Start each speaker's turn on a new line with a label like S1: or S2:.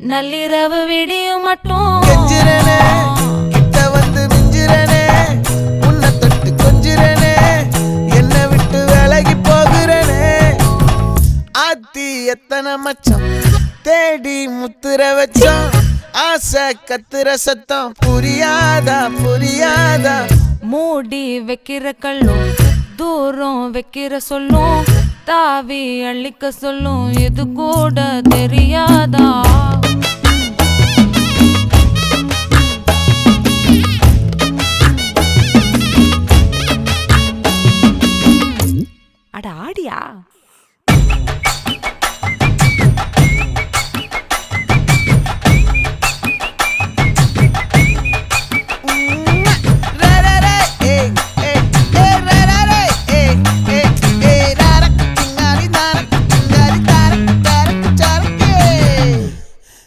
S1: நள்ளிரவு விடியும் மட்டும்.
S2: கெஞ்சிரனே கிட்ட வந்து மிஞ்சிரனே உன்னை தொட்டு கொஞ்சிரனே என்னை விட்டு விலகி போகிறனே. ஆத்தி எத்தனை மச்சம் தேடி முத்துற வச்சோம். ஆசை கத்துற சத்தம் புரியாதா புரியாதா.
S1: மூடி வைக்கிற கல்லும் தூரம் வைக்கிற சொல்லும் தாவி அள்ளிக்க சொல்லும் இது கூட தெரியாதா? அட ஆடியா?